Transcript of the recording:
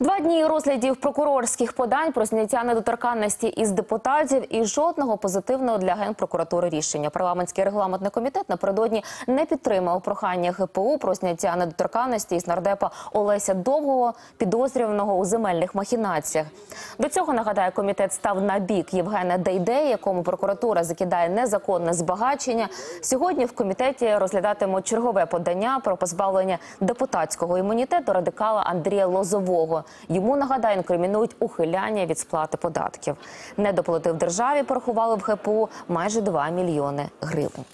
Два дні розглядів прокурорських подань про зняття недоторканності із депутатів і жодного позитивного для генпрокуратури рішення. Парламентський регламентний комітет напередодні не підтримав прохання ГПУ про зняття недоторканності із нардепа Олеся Довгого, підозрюваного у земельних махінаціях. До цього нагадаю, комітет став на бік Євгена Дейдея, якому прокуратура закидає незаконне збагачення. Сьогодні в комітеті розглядатимуть чергове подання про позбавлення депутатського імунітету радикала Андрія Лозового. Йому нагадаю, інкримінують ухиляння від сплати податків. Недоплатив державі, порахували в ГПУ майже 2 мільйони гривень.